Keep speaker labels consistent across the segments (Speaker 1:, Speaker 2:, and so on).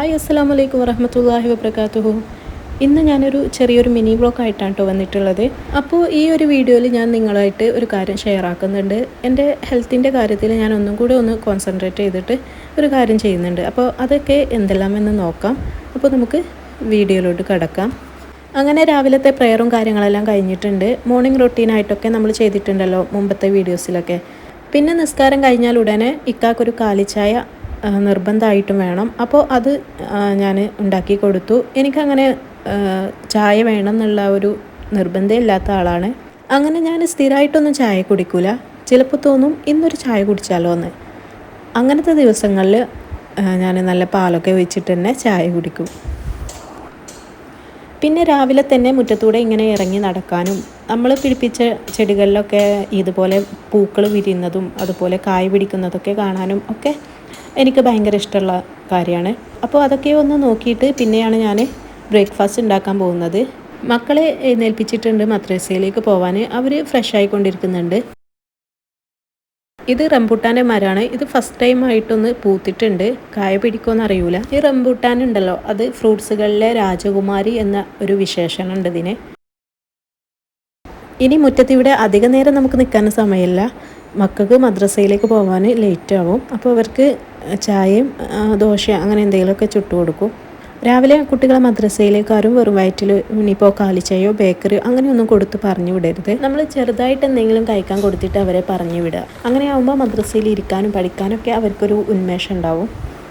Speaker 1: Hi അസ്സാം വലൈക്കും വറഹമത്തല്ലാഹി വബർക്കാത്തുഹു ഇന്ന് ഞാനൊരു ചെറിയൊരു മിനി ബ്ലോഗ് ആയിട്ടാണ് കേട്ടോ വന്നിട്ടുള്ളത്. അപ്പോൾ ഈ ഒരു വീഡിയോയിൽ ഞാൻ നിങ്ങളായിട്ട് ഒരു കാര്യം ഷെയർ ആക്കുന്നുണ്ട്. എന്റെ ഹെൽത്തിന്റെ കാര്യത്തിൽ ഞാൻ ഒന്നും കൂടെ ഒന്ന് കോൺസെൻട്രേറ്റ് ചെയ്തിട്ട് ഒരു കാര്യം ചെയ്യുന്നുണ്ട്. അപ്പോൾ അതൊക്കെ എന്തെല്ലാമെന്ന് നോക്കാം. അപ്പോൾ നമുക്ക് വീഡിയോയിലോട്ട് കിടക്കാം. അങ്ങനെ രാവിലത്തെ പ്രെയറും കാര്യങ്ങളെല്ലാം കഴിഞ്ഞിട്ടുണ്ട്. മോർണിംഗ് റൊട്ടീനായിട്ടൊക്കെ നമ്മൾ ചെയ്തിട്ടുണ്ടല്ലോ മുമ്പത്തെ വീഡിയോസിലൊക്കെ പിന്നെ നിസ്കാരം കഴിഞ്ഞാൽ ഉടനെ ഇക്കാക്കൊരു കാലിച്ചായ നിർബന്ധമായിട്ടും വേണം. അപ്പോൾ അത് ഞാൻ ഉണ്ടാക്കി കൊടുത്തു. എനിക്കങ്ങനെ ചായ വേണം എന്നുള്ള ഒരു നിർബന്ധം ഇല്ലാത്ത ആളാണ്. അങ്ങനെ ഞാൻ സ്ഥിരമായിട്ടൊന്നും ചായ കുടിക്കൂല. ചിലപ്പോൾ തോന്നും ഇന്നൊരു ചായ കുടിച്ചാലോ എന്ന് അങ്ങനത്തെ ദിവസങ്ങളിൽ ഞാൻ നല്ല പാലൊക്കെ ഒഴിച്ചിട്ട് തന്നെ ചായ കുടിക്കും. പിന്നെ രാവിലെ തന്നെ മുറ്റത്തൂടെ ഇങ്ങനെ ഇറങ്ങി നടക്കാനും നമ്മൾ പിടിപ്പിച്ച ചെടികളിലൊക്കെ ഇതുപോലെ പൂക്കൾ വിരിയുന്നതും അതുപോലെ കായ് പിടിക്കുന്നതൊക്കെ കാണാനും ഒക്കെ എനിക്ക് ഭയങ്കര ഇഷ്ടമുള്ള കാര്യമാണ്. അപ്പോൾ അതൊക്കെ ഒന്ന് നോക്കിയിട്ട് പിന്നെയാണ് ഞാൻ ബ്രേക്ക്ഫാസ്റ്റ് ഉണ്ടാക്കാൻ പോകുന്നത്. മക്കളെ എഴുന്നേൽപ്പിച്ചിട്ടുണ്ട് മദ്രസയിലേക്ക് പോകാൻ അവർ ഫ്രഷ് ആയിക്കൊണ്ടിരിക്കുന്നുണ്ട്. ഇത് റംബൂട്ടാന്റെ മരമാണ് ഇത് ഫസ്റ്റ് ടൈം ആയിട്ടൊന്ന് പൂത്തിട്ടുണ്ട്. കായ പിടിക്കുമെന്ന് അറിയൂല. ഈ റംബൂട്ടാൻ ഉണ്ടല്ലോ അത് ഫ്രൂട്ട്സുകളിലെ രാജകുമാരി എന്ന ഒരു വിശേഷണം ഉണ്ട് ഇതിന്. ഇനി മുറ്റത്തിവിടെ അധിക നേരം നമുക്ക് നിൽക്കാൻ സമയമില്ല. മക്കൾക്ക് മദ്രസയിലേക്ക് പോകാൻ ലേറ്റ് ആവും. അപ്പോൾ അവർക്ക് ചായയും ദോശ അങ്ങനെ എന്തെങ്കിലുമൊക്കെ ചുട്ടു കൊടുക്കും. രാവിലെ കുട്ടികളെ മദ്രസയിലേക്ക് ആരും വെറും വയറ്റിൽ ഇനിയിപ്പോൾ കാലിച്ചായോ ബേക്കറി അങ്ങനെയൊന്നും കൊടുത്ത് പറഞ്ഞു വിടരുത്. നമ്മൾ ചെറുതായിട്ട് എന്തെങ്കിലും കഴിക്കാൻ കൊടുത്തിട്ട് അവരെ പറഞ്ഞു വിടുക. അങ്ങനെ ആകുമ്പോൾ മദ്രസയിൽ ഇരിക്കാനും പഠിക്കാനൊക്കെ അവർക്കൊരു ഉന്മേഷം ഉണ്ടാവും.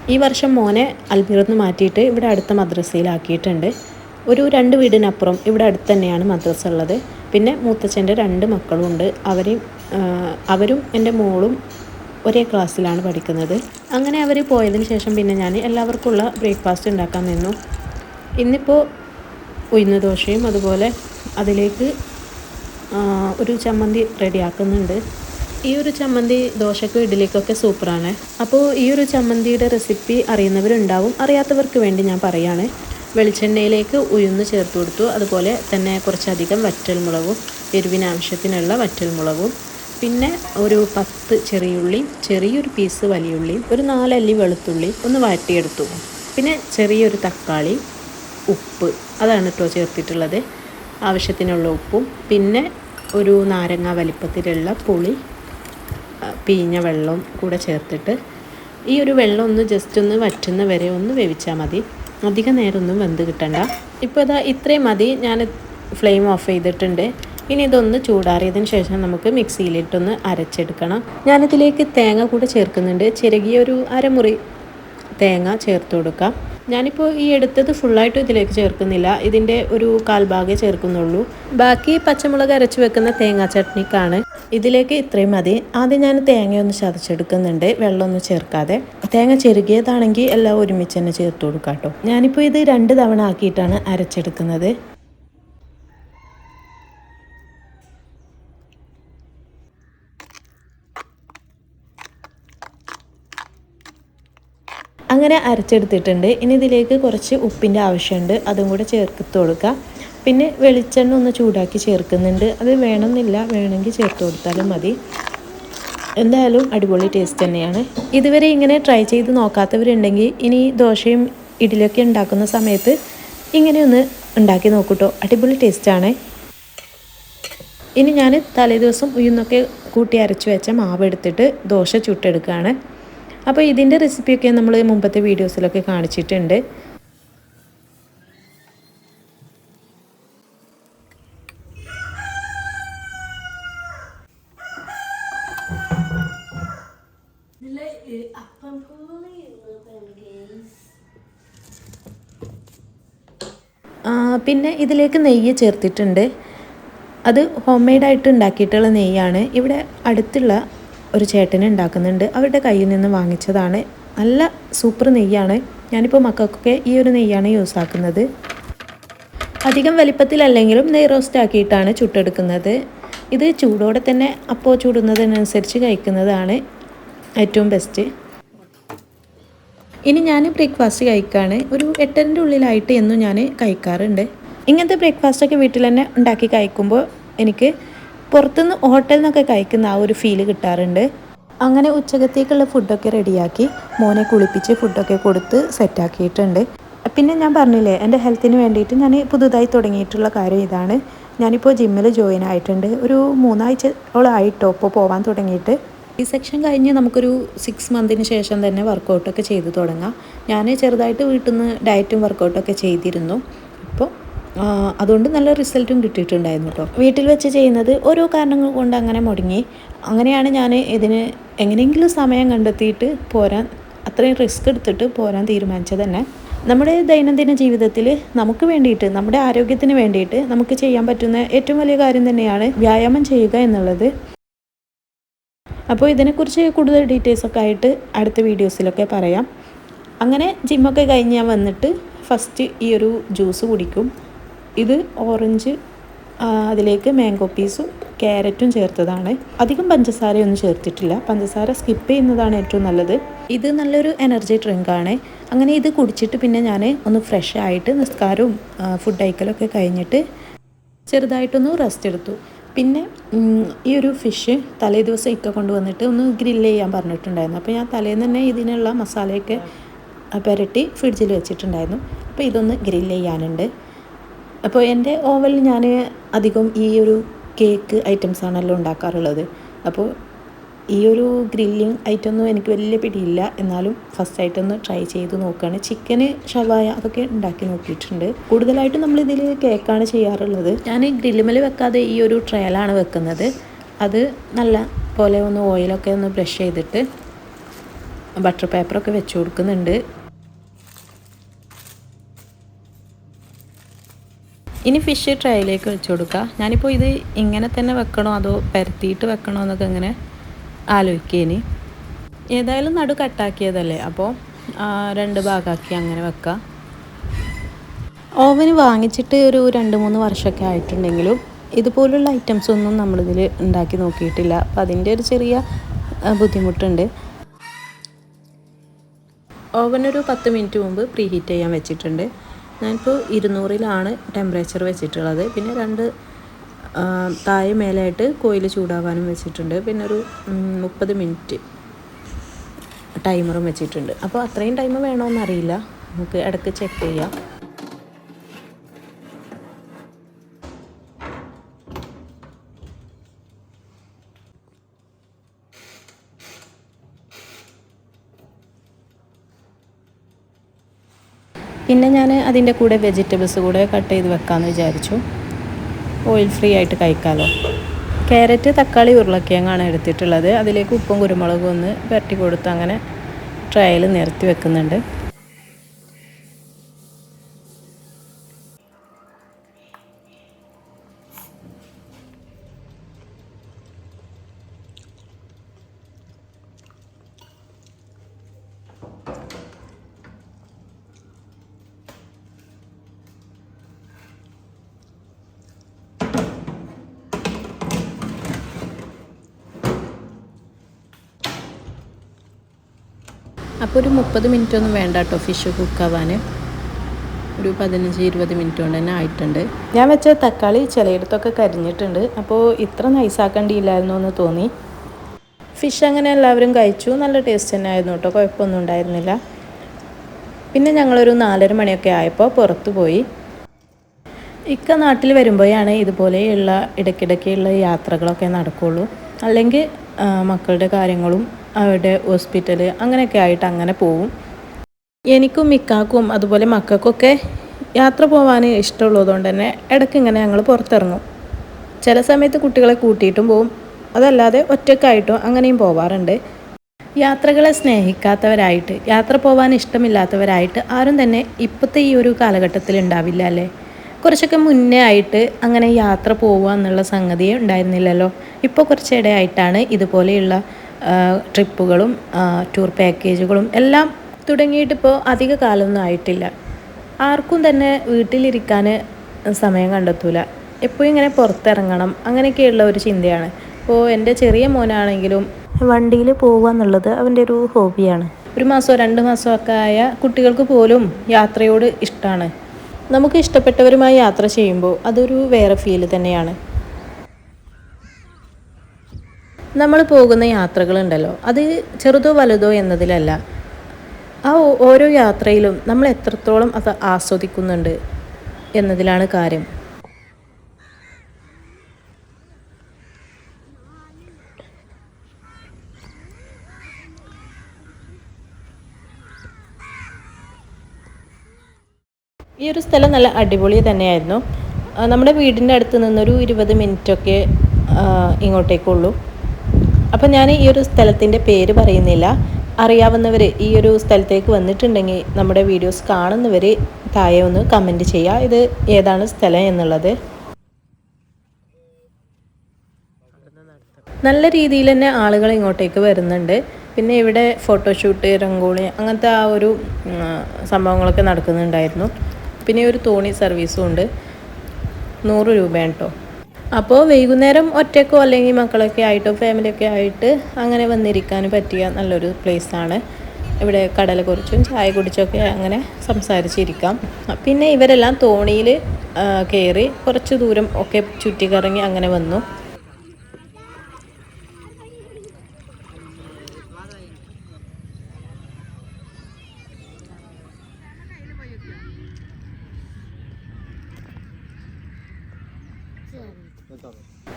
Speaker 1: ഈ വർഷം മോനെ അൽബിറന്ന് മാറ്റിയിട്ട് ഇവിടെ അടുത്ത മദ്രസയിലാക്കിയിട്ടുണ്ട്. ഒരു രണ്ട് വീടിനപ്പുറം ഇവിടെ അടുത്ത് തന്നെയാണ് മദ്രസ ഉള്ളത്. പിന്നെ മൂത്തച്ഛന്റെ രണ്ട് മക്കളുമുണ്ട് അവരെയും അവരും എന്റെ മോളും ഒരേ ക്ലാസ്സിലാണ് പഠിക്കുന്നത്. അങ്ങനെ അവർ പോയതിന് ശേഷം പിന്നെ ഞാൻ എല്ലാവർക്കുമുള്ള ബ്രേക്ക്ഫാസ്റ്റ് ഉണ്ടാക്കാൻ നിന്നു. ഇന്നിപ്പോൾ ഉഴുന്ന് ദോശയും അതുപോലെ അതിലേക്ക് ഒരു ചമ്മന്തി റെഡിയാക്കുന്നുണ്ട്. ഈ ഒരു ചമ്മന്തി ദോശക്കും ഇഡ്ഡലിക്കൊക്കെ സൂപ്പറാണ്. അപ്പോൾ ഈ ഒരു ചമ്മന്തിയുടെ റെസിപ്പി അറിയുന്നവരുണ്ടാവും. അറിയാത്തവർക്ക് വേണ്ടി ഞാൻ പറയാണ്. വെളിച്ചെണ്ണയിലേക്ക് ഉഴുന്ന് ചേർത്ത് കൊടുത്തു. അതുപോലെ തന്നെ കുറച്ചധികം വറ്റൽമുളകും എരിവിനാവശ്യത്തിനുള്ള വറ്റൽമുളകും പിന്നെ ഒരു പത്ത് ചെറിയുള്ളി ചെറിയൊരു പീസ് വലിയുള്ളി ഒരു നാലല്ലി വെളുത്തുള്ളി ഒന്ന് വാറ്റിയെടുത്തു പിന്നെ ചെറിയൊരു തക്കാളി ഉപ്പ് അതാണ് കേട്ടോ ചേർത്തിട്ടുള്ളത്. ആവശ്യത്തിനുള്ള ഉപ്പും പിന്നെ ഒരു നാരങ്ങ വലിപ്പത്തിലുള്ള പുളി പീഞ്ഞ വെള്ളം കൂടെ ചേർത്തിട്ട് ഈ ഒരു വെള്ളം ഒന്ന് ജസ്റ്റ് ഒന്ന് വറ്റുന്ന വരെ ഒന്ന് വേവിച്ചാൽ മതി. അധിക നേരമൊന്നും വെന്ത് കിട്ടണ്ട. ഇപ്പോൾ ഇതാ ഇത്രയും മതി. ഞാൻ ഫ്ലെയിം ഓഫ് ചെയ്തിട്ടുണ്ട്. ഇനി ഇതൊന്ന് ചൂടാറിയതിന് ശേഷം നമുക്ക് മിക്സിയിലിട്ടൊന്ന് അരച്ചെടുക്കണം. ഞാനിതിലേക്ക് തേങ്ങ കൂടെ ചേർക്കുന്നുണ്ട്. ചിരകിയ ഒരു അരമുറി തേങ്ങ ചേർത്ത് കൊടുക്കാം. ഞാനിപ്പോൾ ഈ എടുത്തത് ഫുള്ളായിട്ട് ഇതിലേക്ക് ചേർക്കുന്നില്ല. ഇതിന്റെ ഒരു കാൽഭാഗേ ചേർക്കുന്നുള്ളൂ. ബാക്കി പച്ചമുളക് അരച്ച് വെക്കുന്ന തേങ്ങാ ചട്നിക്കാണ്. ഇതിലേക്ക് ഇത്രയും മതി. ആദ്യം ഞാൻ തേങ്ങയൊന്ന് ചതച്ചെടുക്കുന്നുണ്ട്. വെള്ളമൊന്നും ചേർക്കാതെ. തേങ്ങ ചെറുകിയതാണെങ്കിൽ എല്ലാം ഒരുമിച്ച് തന്നെ ചേർത്ത് കൊടുക്കാം കേട്ടോ ഞാനിപ്പോൾ ഇത് രണ്ട് തവണ ആക്കിയിട്ടാണ് അരച്ചെടുക്കുന്നത്. അങ്ങനെ അരച്ചെടുത്തിട്ടുണ്ട്. ഇനി ഇതിലേക്ക് കുറച്ച് ഉപ്പിന്റെ ആവശ്യമുണ്ട്. അതും കൂടെ ചേർത്ത് കൊടുക്കുക പിന്നെ വെളിച്ചെണ്ണ ഒന്ന് ചൂടാക്കി ചേർക്കുന്നുണ്ട്. അത് വേണമെന്നില്ല. വേണമെങ്കിൽ ചേർത്ത് കൊടുത്താലും മതി. എന്തായാലും അടിപൊളി ടേസ്റ്റ് തന്നെയാണ്. ഇതുവരെ ഇങ്ങനെ ട്രൈ ചെയ്ത് നോക്കാത്തവരുണ്ടെങ്കിൽ ഇനി ദോശയും ഇഡലിയൊക്കെ ഉണ്ടാക്കുന്ന സമയത്ത് ഇങ്ങനെയൊന്ന് ഉണ്ടാക്കി നോക്കൂട്ടോ. അടിപൊളി ടേസ്റ്റാണ് ഇനി ഞാൻ തലേദിവസം ഉയർന്നൊക്കെ കൂട്ടി അരച്ച് വെച്ച മാവ് എടുത്തിട്ട് ദോശ ചുട്ടെടുക്കുകയാണ്. അപ്പോൾ ഇതിന്റെ റെസിപ്പിയൊക്കെ നമ്മൾ മുമ്പത്തെ വീഡിയോസിലൊക്കെ കാണിച്ചിട്ടുണ്ട്. പിന്നെ ഇതിലേക്ക് നെയ്യ് ചേർത്തിട്ടുണ്ട്. അത് ഹോം മെയ്ഡായിട്ട് ഉണ്ടാക്കിയിട്ടുള്ള നെയ്യാണ്. ഇവിടെ അടുത്തുള്ള ഒരു ചേട്ടൻ ഉണ്ടാക്കുന്നുണ്ട്. അവരുടെ കയ്യിൽ നിന്ന് വാങ്ങിച്ചതാണ്. നല്ല സൂപ്പർ നെയ്യാണ്. ഞാനിപ്പോൾ മക്കൾക്കൊക്കെ ഈ ഒരു നെയ്യാണ് യൂസ് ആക്കുന്നത്. അധികം വലിപ്പത്തിലല്ലെങ്കിലും നെയ് റോസ്റ്റ് ആക്കിയിട്ടാണ് ചുട്ടെടുക്കുന്നത്. ഇത് ചൂടോടെ തന്നെ അപ്പോൾ ചൂടുന്നതിനനുസരിച്ച് കഴിക്കുന്നതാണ് ഏറ്റവും ബെസ്റ്റ് ഇനി ഞാൻ ബ്രേക്ക്ഫാസ്റ്റ് കഴിക്കുകയാണ് ഒരു എട്ടരന്റെ ഉള്ളിലായിട്ട് എന്നും ഞാൻ കഴിക്കാറുണ്ട്. ഇങ്ങനത്തെ ബ്രേക്ക്ഫാസ്റ്റൊക്കെ വീട്ടിൽ തന്നെ ഉണ്ടാക്കി കഴിക്കുമ്പോൾ എനിക്ക് പുറത്തുനിന്ന് ഹോട്ടലിൽ നിന്നൊക്കെ കഴിക്കുന്ന ആ ഒരു ഫീൽ കിട്ടാറുണ്ട്. അങ്ങനെ ഉച്ചകത്തേക്കുള്ള ഫുഡൊക്കെ റെഡിയാക്കി മോനെ കുളിപ്പിച്ച് ഫുഡൊക്കെ കൊടുത്ത് സെറ്റാക്കിയിട്ടുണ്ട് പിന്നെ ഞാൻ പറഞ്ഞില്ലേ എന്റെ ഹെൽത്തിന് വേണ്ടിയിട്ട് ഞാൻ പുതുതായി തുടങ്ങിയിട്ടുള്ള കാര്യം ഇതാണ്. ഞാനിപ്പോൾ ജിമ്മിൽ ജോയിൻ ആയിട്ടുണ്ട്. ഒരു മൂന്നാഴ്ചയോളം ആയിട്ടോ ഇപ്പോൾ പോകാൻ തുടങ്ങിയിട്ട്. ഈ സെക്ഷൻ കഴിഞ്ഞ് നമുക്കൊരു സിക്സ് മന്തിന് ശേഷം തന്നെ വർക്കൗട്ടൊക്കെ ചെയ്ത് തുടങ്ങാം. ഞാൻ ചെറുതായിട്ട് വീട്ടിൽ നിന്ന് ഡയറ്റും വർക്കൗട്ടൊക്കെ ചെയ്തിരുന്നു. അപ്പോൾ ആ, അതുകൊണ്ട് നല്ല റിസൾട്ടും കിട്ടിയിട്ടുണ്ടായിരുന്നു കേട്ടോ വീട്ടിൽ വെച്ച് ചെയ്യുന്നത് ഓരോ കാരണങ്ങൾ കൊണ്ട് അങ്ങനെ മുടങ്ങി. അങ്ങനെയാണ് ഞാൻ ഇതിന് എങ്ങനെയെങ്കിലും സമയം കണ്ടെത്തിയിട്ട് പോരാൻ അത്രയും റിസ്ക് എടുത്തിട്ട് പോരാൻ തീരുമാനിച്ചത് തന്നെ. നമ്മുടെ ദൈനംദിന ജീവിതത്തിൽ നമുക്ക് വേണ്ടിയിട്ട് നമ്മുടെ ആരോഗ്യത്തിന് വേണ്ടിയിട്ട് നമുക്ക് ചെയ്യാൻ പറ്റുന്ന ഏറ്റവും വലിയ കാര്യം തന്നെയാണ് വ്യായാമം ചെയ്യുക എന്നുള്ളത്. അപ്പോൾ ഇതിനെക്കുറിച്ച് കൂടുതൽ ഡീറ്റെയിൽസ് ഒക്കെ ആയിട്ട് അടുത്ത വീഡിയോസിലൊക്കെ പറയാം. അങ്ങനെ ജിമ്മൊക്കെ കഴിഞ്ഞ് ഞാൻ വന്നിട്ട് ഫസ്റ്റ് ഈ ഒരു ജ്യൂസ് കുടിക്കും. ഇത് ഓറഞ്ച് അതിലേക്ക് മാംഗോ പീസും ക്യാരറ്റും ചേർത്തതാണ്. അധികം പഞ്ചസാരയൊന്നും ചേർത്തിട്ടില്ല. പഞ്ചസാര സ്കിപ്പ് ചെയ്യുന്നതാണ് ഏറ്റവും നല്ലത്. ഇത് നല്ലൊരു എനർജി ഡ്രിങ്കാണ് അങ്ങനെ ഇത് കുടിച്ചിട്ട് പിന്നെ ഞാൻ ഒന്ന് ഫ്രഷ് ആയിട്ട് നിസ്കാരവും ഫുഡ് കഴിക്കലൊക്കെ കഴിഞ്ഞിട്ട് ചെറുതായിട്ടൊന്ന് റെസ്റ്റ് എടുത്തു. പിന്നെ ഈ ഒരു ഫിഷ് തലേ ദിവസം ഇക്ക കൊണ്ടുവന്നിട്ട് ഒന്ന് ഗ്രില്ല് ചെയ്യാൻ പറഞ്ഞിട്ടുണ്ടായിരുന്നു. അപ്പോൾ ഞാൻ തലേന്ന് തന്നെ ഇതിനുള്ള മസാലയൊക്കെ പുരട്ടി ഫ്രിഡ്ജിൽ വെച്ചിട്ടുണ്ടായിരുന്നു. അപ്പോൾ ഇതൊന്ന് ഗ്രില്ല് ചെയ്യാനുണ്ട്. അപ്പോൾ എന്റെ ഓവനിൽ ഞാൻ അധികം ഈ ഒരു കേക്ക് ഐറ്റംസ് ആണല്ലോ ഉണ്ടാക്കാറുള്ളത്. അപ്പോൾ ഈ ഒരു ഗ്രില്ലിങ് ഐറ്റം ഒന്നും എനിക്ക് വലിയ പിടിയില്ല. എന്നാലും ഫസ്റ്റ് ആയിട്ടൊന്ന് ട്രൈ ചെയ്ത് നോക്കുകയാണ് ചിക്കന് ഷവായ അതൊക്കെ ഉണ്ടാക്കി നോക്കിയിട്ടുണ്ട്. കൂടുതലായിട്ടും നമ്മൾ ഇതിൽ കേക്കാണ് ചെയ്യാറുള്ളത്. ഞാൻ ഗ്രില്ലുമൽ വെക്കാതെ ഈ ഒരു ട്രയലാണ് വെക്കുന്നത്. അത് നല്ല പോലെ ഒന്ന് ഓയിലൊക്കെ ഒന്ന് ബ്രഷ് ചെയ്തിട്ട് ബട്ടർ പേപ്പറൊക്കെ വെച്ച് കൊടുക്കുന്നുണ്ട്. ഇനി ഫിഷ് ട്രൈയിലേക്ക് വെച്ച് കൊടുക്കുക ഞാനിപ്പോൾ ഇത് ഇങ്ങനെ തന്നെ വെക്കണോ അതോ പരത്തിയിട്ട് വെക്കണോ എന്നൊക്കെ ഇങ്ങനെ ആലോചിക്കേനി. ഏതായാലും നടു കട്ടാക്കിയതല്ലേ? അപ്പോൾ രണ്ട് ഭാഗമാക്കി അങ്ങനെ വെക്കുക ഓവന് വാങ്ങിച്ചിട്ട് ഒരു രണ്ട് മൂന്ന് വർഷമൊക്കെ ആയിട്ടുണ്ടെങ്കിലും ഇതുപോലുള്ള ഐറ്റംസ് ഒന്നും നമ്മളിതിൽ ഉണ്ടാക്കി നോക്കിയിട്ടില്ല. അപ്പം അതിന്റെ ഒരു ചെറിയ ബുദ്ധിമുട്ടുണ്ട്. ഓവനൊരു ഒരു പത്ത് മിനിറ്റ് മുമ്പ് പ്രീഹീറ്റ് ചെയ്യാൻ വെച്ചിട്ടുണ്ട്. ഞാനിപ്പോൾ ഇരുന്നൂറിലാണ് ടെമ്പറേച്ചർ വെച്ചിട്ടുള്ളത്. പിന്നെ രണ്ട് തായ മേലായിട്ട് കോയിൽ ചൂടാവാനും വെച്ചിട്ടുണ്ട്. പിന്നെ ഒരു മുപ്പത് മിനിറ്റ് ടൈമറും വെച്ചിട്ടുണ്ട്. അപ്പോൾ അത്രയും ടൈം വേണമെന്നറിയില്ല നമുക്ക് ഇടയ്ക്ക് ചെക്ക് ചെയ്യാം. പിന്നെ ഞാൻ അതിന്റെ കൂടെ വെജിറ്റബിൾസ് കൂടെ കട്ട് ചെയ്ത് വെക്കാമെന്ന് വിചാരിച്ചു. ഓയിൽ ഫ്രീ ആയിട്ട് കഴിക്കാമല്ലോ ക്യാരറ്റ് തക്കാളി ഉരുളക്കിഴങ്ങാണ് എടുത്തിട്ടുള്ളത്. അതിലേക്ക് ഉപ്പും കുരുമുളകും ഒന്ന് പുരട്ടി കൊടുത്ത് അങ്ങനെ ട്രയൽ നിരത്തി വെക്കുന്നുണ്ട്. അപ്പോൾ ഒരു മുപ്പത് മിനിറ്റ് ഒന്നും വേണ്ട കേട്ടോ ഫിഷ് കുക്കാവാൻ ഒരു പതിനഞ്ച് ഇരുപത് മിനിറ്റ് കൊണ്ട് തന്നെ ആയിട്ടുണ്ട്. ഞാൻ വെച്ച തക്കാളി ചിലയിടത്തൊക്കെ കരിഞ്ഞിട്ടുണ്ട്. അപ്പോൾ ഇത്ര നൈസാക്കേണ്ടിയില്ലായിരുന്നു എന്ന് തോന്നി. ഫിഷ് അങ്ങനെ എല്ലാവരും കഴിച്ചു. നല്ല ടേസ്റ്റ് തന്നെ ആയിരുന്നു കേട്ടോ. കുഴപ്പമൊന്നും ഉണ്ടായിരുന്നില്ല. പിന്നെ ഞങ്ങളൊരു നാലര മണിയൊക്കെ ആയപ്പോൾ പുറത്ത് പോയി. ഇക്ക നാട്ടിൽ വരുമ്പോഴാണ് ഇതുപോലെയുള്ള ഇടയ്ക്കിടയ്ക്കുള്ള യാത്രകളൊക്കെ നടക്കുകയുള്ളൂ അല്ലെങ്കിൽ മക്കളുടെ കാര്യങ്ങളും അവരുടെ ഹോസ്പിറ്റൽ അങ്ങനെയൊക്കെ ആയിട്ട് അങ്ങനെ പോവും. എനിക്കും മിക്കാക്കും അതുപോലെ മക്കൾക്കൊക്കെ യാത്ര പോകാൻ ഇഷ്ടമുള്ളതുകൊണ്ട് തന്നെ ഇടയ്ക്ക് ഇങ്ങനെ ഞങ്ങൾ പുറത്തിറങ്ങും. ചില സമയത്ത് കുട്ടികളെ കൂട്ടിയിട്ടും പോവും. അതല്ലാതെ ഒറ്റക്കായിട്ടും അങ്ങനെയും പോവാറുണ്ട്. യാത്രകളെ സ്നേഹിക്കാത്തവരായിട്ട് യാത്ര പോകാൻ ഇഷ്ടമില്ലാത്തവരായിട്ട് ആരും തന്നെ ഇപ്പോഴത്തെ ഈ ഒരു കാലഘട്ടത്തിൽ ഉണ്ടാവില്ല അല്ലേ? കുറച്ചൊക്കെ മുന്നേ ആയിട്ട് അങ്ങനെ യാത്ര പോവുക എന്നുള്ള സംഗതിയെ ഉണ്ടായിരുന്നില്ലല്ലോ. ഇപ്പോൾ കുറച്ചിടെ ആയിട്ടാണ് ഇതുപോലെയുള്ള ട്രിപ്പുകളും ടൂർ പാക്കേജുകളും എല്ലാം തുടങ്ങിയിട്ടിപ്പോൾ അധിക കാലമൊന്നും ആയിട്ടില്ല. ആർക്കും തന്നെ വീട്ടിലിരിക്കാൻ സമയം കണ്ടെത്തൂല. എപ്പോഴും ഇങ്ങനെ പുറത്തിറങ്ങണം അങ്ങനെയൊക്കെയുള്ള ഒരു ചിന്തയാണ്. ഇപ്പോൾ എന്റെ ചെറിയ മോനാണെങ്കിലും വണ്ടിയിൽ പോവുക എന്നുള്ളത് അവന്റെ ഒരു ഹോബിയാണ്. ഒരു മാസമോ രണ്ട് മാസമോ ഒക്കെ ആയ കുട്ടികൾക്ക് പോലും യാത്രയോട് ഇഷ്ടമാണ് നമുക്ക് ഇഷ്ടപ്പെട്ടവരുമായി യാത്ര ചെയ്യുമ്പോൾ അതൊരു വേറെ ഫീൽ തന്നെയാണ്. നമ്മൾ പോകുന്ന യാത്രകളുണ്ടല്ലോ. അത് ചെറുതോ വലുതോ എന്നതിലല്ല. ആ ഓരോ യാത്രയിലും നമ്മൾ എത്രത്തോളം അത് ആസ്വദിക്കുന്നുണ്ട് എന്നതിലാണ് കാര്യം. ഈ ഒരു സ്ഥലം നല്ല അടിപൊളി തന്നെയായിരുന്നു. നമ്മുടെ വീടിന്റെ അടുത്ത് നിന്നൊരു ഇരുപത് മിനിറ്റൊക്കെ ഇങ്ങോട്ടേക്കുള്ളൂ. അപ്പം ഞാൻ ഈ ഒരു സ്ഥലത്തിന്റെ പേര് പറയുന്നില്ല. അറിയാവുന്നവർ ഈ ഒരു സ്ഥലത്തേക്ക് വന്നിട്ടുണ്ടെങ്കിൽ നമ്മുടെ വീഡിയോസ് കാണുന്നവർ താഴെ ഒന്ന് കമന്റ് ചെയ്യുക ഇത് ഏതാണ് സ്ഥലം എന്നുള്ളത്? നല്ല രീതിയിൽ തന്നെ ആളുകൾ ഇങ്ങോട്ടേക്ക് വരുന്നുണ്ട്. പിന്നെ ഇവിടെ ഫോട്ടോഷൂട്ട് രംഗോളി അങ്ങനത്തെ ആ ഒരു സംഭവങ്ങളൊക്കെ നടക്കുന്നുണ്ടായിരുന്നു. പിന്നെ ഒരു തോണി സർവീസും ഉണ്ട്. നൂറ് രൂപയാണ് കേട്ടോ അപ്പോൾ വൈകുന്നേരം ഒറ്റക്കോ അല്ലെങ്കിൽ മക്കളൊക്കെ ആയിട്ടോ ഫാമിലിയൊക്കെ ആയിട്ട് അങ്ങനെ വന്നിരിക്കാൻ പറ്റിയ നല്ലൊരു പ്ലേസാണ് ഇവിടെ കടല കുറിച്ചും ചായ കുടിച്ചൊക്കെ അങ്ങനെ സംസാരിച്ചിരിക്കാം. പിന്നെ ഇവരെല്ലാം തോണിയിൽ കയറി കുറച്ച് ദൂരം ഒക്കെ ചുറ്റിക്കറങ്ങി അങ്ങനെ വന്നു.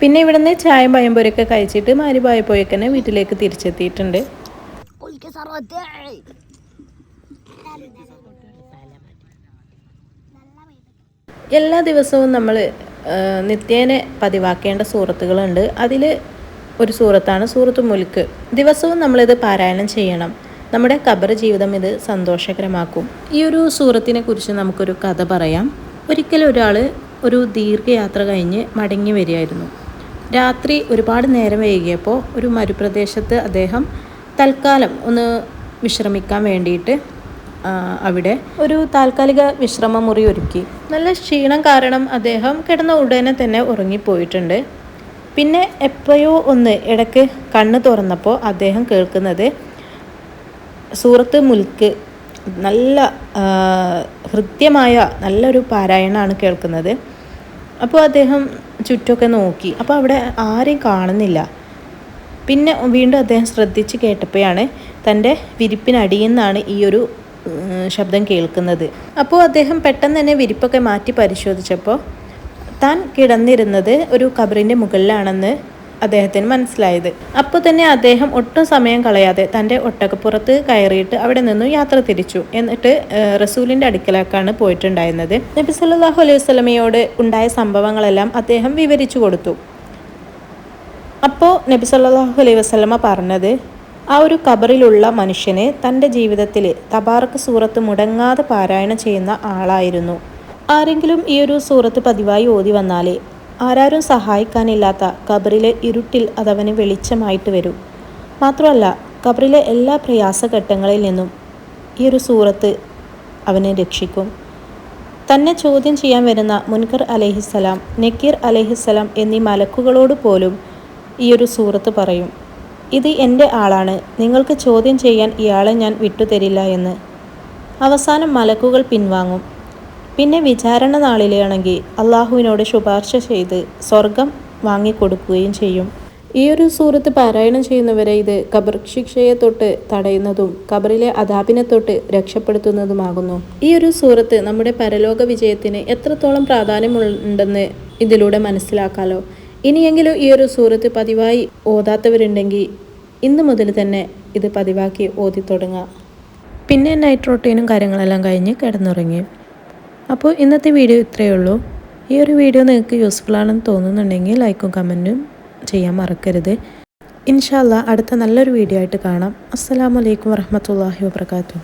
Speaker 1: പിന്നെ ഇവിടുന്ന് ചായയും പയമ്പൊരൊക്കെ കഴിച്ചിട്ട് മാരി മാരിബായപ്പോയൊക്കെ വീട്ടിലേക്ക് തിരിച്ചെത്തിയിട്ടുണ്ട്. എല്ലാ ദിവസവും നമ്മൾ നിത്യേനെ പതിവാക്കേണ്ട സൂറത്തുകളുണ്ട്. അതിൽ ഒരു സൂറത്താണ് സൂറത്ത് മുൽക്ക്. ദിവസവും നമ്മളിത് പാരായണം ചെയ്യണം. നമ്മുടെ കബർ ജീവിതം ഇത് സന്തോഷകരമാക്കും. ഈ ഒരു സൂറത്തിനെ കുറിച്ച് നമുക്കൊരു കഥ പറയാം. ഒരിക്കലും ഒരാൾ ഒരു ദീർഘയാത്ര കഴിഞ്ഞ് മടങ്ങി വരികയായിരുന്നു. രാത്രി ഒരുപാട് നേരം വൈകിയപ്പോൾ ഒരു മരുപ്രദേശത്ത് അദ്ദേഹം തൽക്കാലം ഒന്ന് വിശ്രമിക്കാൻ വേണ്ടിയിട്ട് അവിടെ ഒരു താൽക്കാലിക വിശ്രമ മുറി ഒരുക്കി. നല്ല ക്ഷീണം കാരണം അദ്ദേഹം കിടന്ന ഉടനെ തന്നെ ഉറങ്ങിപ്പോയിട്ടുണ്ട്. പിന്നെ എപ്പോഴോ ഒന്ന് ഇടയ്ക്ക് കണ്ണ് തുറന്നപ്പോൾ അദ്ദേഹം കേൾക്കുന്നത് സൂറത്ത് മുൽക്ക് നല്ല ഹൃദ്യമായ നല്ലൊരു പാരായണമാണ് കേൾക്കുന്നത്. അപ്പോൾ അദ്ദേഹം ചുറ്റുമൊക്കെ നോക്കി. അപ്പോൾ അവിടെ ആരെയും കാണുന്നില്ല. പിന്നെ വീണ്ടും അദ്ദേഹം ശ്രദ്ധിച്ച് കേട്ടപ്പോഴാണ് തന്റെ വിരിപ്പിനടിയിൽ നിന്നാണ് ഈ ഒരു ശബ്ദം കേൾക്കുന്നത്. അപ്പോൾ അദ്ദേഹം പെട്ടെന്ന് തന്നെ വിരിപ്പൊക്കെ മാറ്റി പരിശോധിച്ചപ്പോൾ താൻ കിടന്നിരുന്നത് ഒരു കബറിന്റെ മുകളിലാണെന്ന് അദ്ദേഹത്തിന് മനസ്സിലായത്. അപ്പോൾ തന്നെ അദ്ദേഹം ഒട്ടും സമയം കളയാതെ തന്റെ ഒട്ടകപ്പുറത്ത് കയറിയിട്ട് അവിടെ നിന്നും യാത്ര തിരിച്ചു. എന്നിട്ട് റസൂലിന്റെ അടുക്കലേക്കാണ് പോയിട്ടുണ്ടായിരുന്നത്. നബി സല്ലാഹു അലൈഹി വസ്ലമയോട് ഉണ്ടായ സംഭവങ്ങളെല്ലാം അദ്ദേഹം വിവരിച്ചു കൊടുത്തു. അപ്പോൾ നബി സല്ലാഹു അലൈഹി വസ്ലമ പറഞ്ഞത് ആ ഒരു കബറിലുള്ള മനുഷ്യനെ തന്റെ ജീവിതത്തിൽ തബാർക്ക് സൂറത്ത് മുടങ്ങാതെ പാരായണം ചെയ്യുന്ന ആളായിരുന്നു. ആരെങ്കിലും ഈ ഒരു സൂറത്ത് പതിവായി ഓതി വന്നാൽ ആരാരും സഹായിക്കാനില്ലാത്ത കബറിലെ ഇരുട്ടിൽ അതവന് വെളിച്ചമായിട്ട് വരും. മാത്രമല്ല കബറിലെ എല്ലാ പ്രയാസഘട്ടങ്ങളിൽ നിന്നും ഈ ഒരു സൂറത്ത് അവനെ രക്ഷിക്കും. തന്നെ ചോദ്യം ചെയ്യാൻ വരുന്ന മുൻകർ അലഹിസ്സലാം നക്കീർ അലഹിസ്സലാം എന്നീ മലക്കുകളോട് പോലും ഈ ഒരു സൂറത്ത് പറയും. ഇത് എന്റെ ആളാണ്. നിങ്ങൾക്ക് ചോദ്യം ചെയ്യാൻ ഇയാളെ ഞാൻ വിട്ടുതരില്ല എന്ന്. അവസാനം മലക്കുകൾ പിൻവാങ്ങും. പിന്നെ വിചാരണ നാളിലാണെങ്കിൽ അള്ളാഹുവിനോട് ശുപാർശ ചെയ്ത് സ്വർഗം വാങ്ങിക്കൊടുക്കുകയും ചെയ്യും. ഈ ഒരു സൂറത്ത് പാരായണം ചെയ്യുന്നവരെ ഇത് കബർ ശിക്ഷയെ തൊട്ട് തടയുന്നതും കബറിലെ അതാപിനെ തൊട്ട് രക്ഷപ്പെടുത്തുന്നതുമാകുന്നു. ഈ ഒരു സൂറത്ത് നമ്മുടെ പരലോക വിജയത്തിന് എത്രത്തോളം പ്രാധാന്യമുണ്ടെന്ന് ഇതിലൂടെ മനസ്സിലാക്കാലോ. ഇനിയെങ്കിലും ഈ ഒരു സൂറത്ത് പതിവായി ഓതാത്തവരുണ്ടെങ്കിൽ ഇന്ന് മുതൽ തന്നെ ഇത് പതിവാക്കി ഓതി തുടങ്ങാം പിന്നെ നൈറ്റ് റൊട്ടീനും കാര്യങ്ങളെല്ലാം കഴിഞ്ഞ് കിടന്നുറങ്ങി. അപ്പോൾ ഇന്നത്തെ വീഡിയോ ഇത്രയേ ഉള്ളൂ. ഈ ഒരു വീഡിയോ നിങ്ങൾക്ക് യൂസ്ഫുൾ ആണെന്ന് തോന്നുന്നുണ്ടെങ്കിൽ ലൈക്കും കമന്റും ചെയ്യാൻ മറക്കരുത്. ഇൻഷാല്ല അടുത്ത നല്ലൊരു വീഡിയോ ആയിട്ട് കാണാം. അസ്സാം വലൈക്കും വർഹമത്തല്ലാഹി വാബർക്കാത്തു